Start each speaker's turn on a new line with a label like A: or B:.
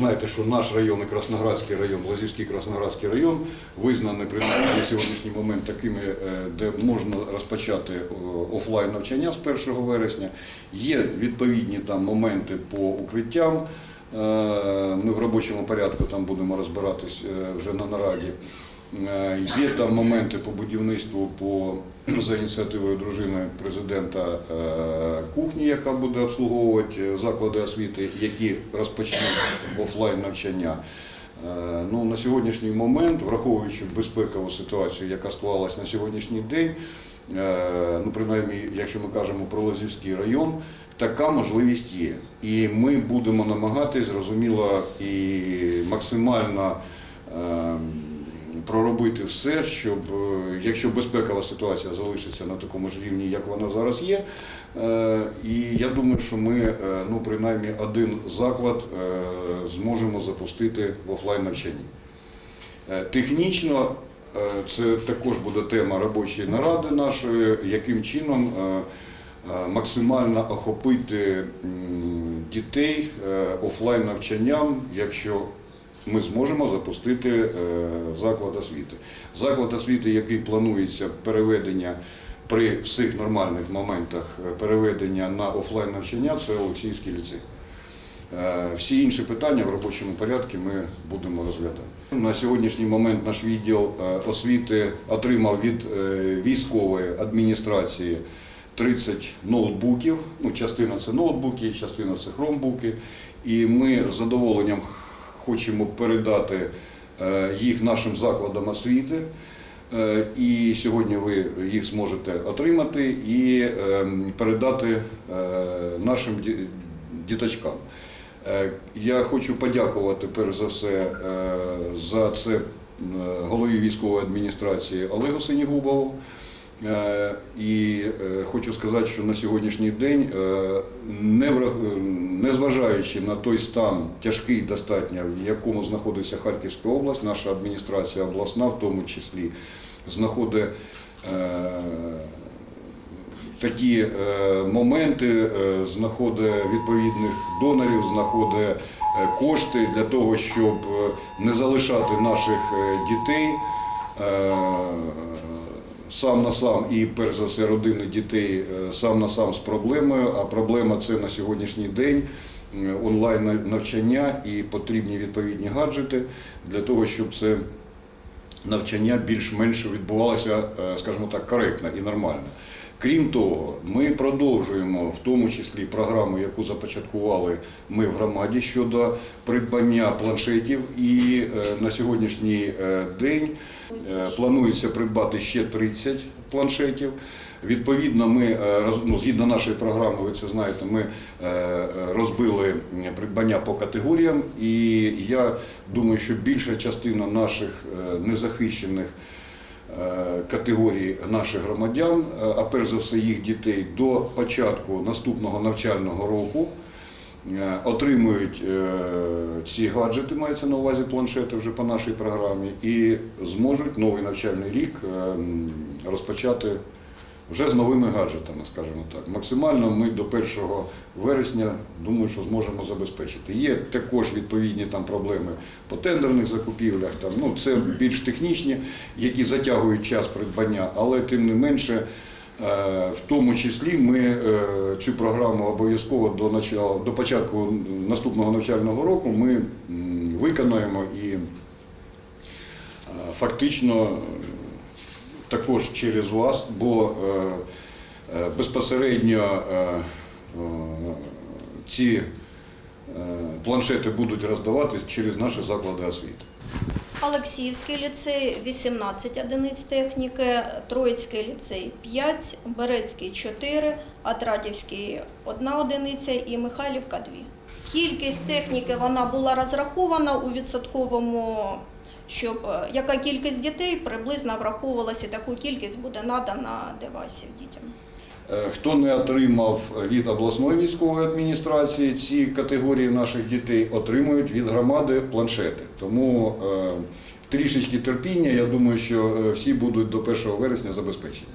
A: знаєте, що наш район і Красноградський район, Лазівський Красноградський район визнаний принаймні на сьогоднішній момент такими, е, де можна розпочати офлайн навчання з 1 вересня. Є відповідні там моменти по укриттям. Е, Ми в робочому порядку там будемо розбиратись е, вже на нараді. Е, Є там моменти по будівництву по за ініціативою дружини президента е, кухні, яка буде обслуговувати е, заклади освіти, які розпочнуть офлайн навчання. Ну, на сьогоднішній момент, враховуючи безпекову ситуацію, яка склалась на сьогоднішній день, ну принаймні, якщо ми кажемо про Лозівський район, така можливість є. І ми будемо намагатись, зрозуміло, і максимально е, проробити все, щоб е, якщо безпекова ситуація залишиться на такому ж рівні, як вона зараз є. е, І я думаю, що ми е, ну принаймні один заклад зможемо запустити в офлайн навчанні. Технічно це також буде тема робочої наради нашої, яким чином максимально охопити дітей офлайн навчанням, якщо ми зможемо запустити е, заклад освіти. Заклад освіти, який планується переведення при всіх нормальних моментах е, переведення на офлайн навчання, це Олексійський ліцей. Е, Всі інші питання в робочому порядку ми будемо розглядати. На сьогоднішній момент наш відділ освіти отримав від військової адміністрації 30 ноутбуків. Ну, частина це ноутбуки, частина це хромбуки. І ми з задоволенням хочемо передати е, їх нашим закладам освіти. Е, І сьогодні ви їх зможете отримати і ем, передати е, нашим діточкам. Я хочу подякувати перш за все за це голові військової адміністрації Олегу Синігубову. Е, І е, хочу сказати, що на сьогоднішній день, е, незважаючи на той стан тяжкий достатньо, в якому знаходиться Харківська область, наша адміністрація обласна, в тому числі, знаходить такі моменти, знаходить відповідних донорів, знаходить кошти для того, щоб не залишати наших дітей сам на сам і перш за все родини дітей е, сам на сам з проблемою. А проблема це на сьогоднішній день е, онлайн навчання і потрібні відповідні гаджети для того, щоб це навчання більш-менш відбувалося, е, скажімо так, коректно і нормально. Крім того, ми продовжуємо в тому числі програму, яку започаткували ми в громаді щодо придбання планшетів. І е, на сьогоднішній е, день е, планується придбати ще 30 планшетів. Відповідно, ми ну, згідно нашої програми, ви це знаєте, ми розбили придбання по категоріям, і я думаю, що більша частина наших незахищених е, категорій наших громадян, е, а перш за все їх дітей, до початку наступного навчального року е, отримують ці гаджети, мається на увазі планшети вже по нашій програмі, і зможуть новий навчальний рік розпочати вже з новими гаджетами, скажімо так. Максимально ми до 1 вересня думаю, що зможемо забезпечити. Є також відповідні там проблеми по тендерних закупівлях. Там ну це більш технічні, які затягують час придбання, але тим не менше. е, В тому числі ми е, цю програму обов'язково до начала, до початку наступного навчального року ми виконаємо і е, фактично також через вас, бо е, е, безпосередньо е, ці планшети будуть роздаватись через наші заклади освіти.
B: Олексіївський ліцей 18 одиниць техніки, Троїцький ліцей 5, Берецький 4, Атратівський 1 одиниця і Михайлівка 2. Кількість техніки вона була розрахована у відсотковому, щоб е, яка кількість дітей приблизно враховувалася, таку кількість буде надана девайсів дітям.
A: Е, Хто не отримав від обласної військової адміністрації ці категорії наших дітей, отримують від громади планшети. Тому е, трішечки терпіння, я думаю, що всі будуть до 1 вересня забезпечені.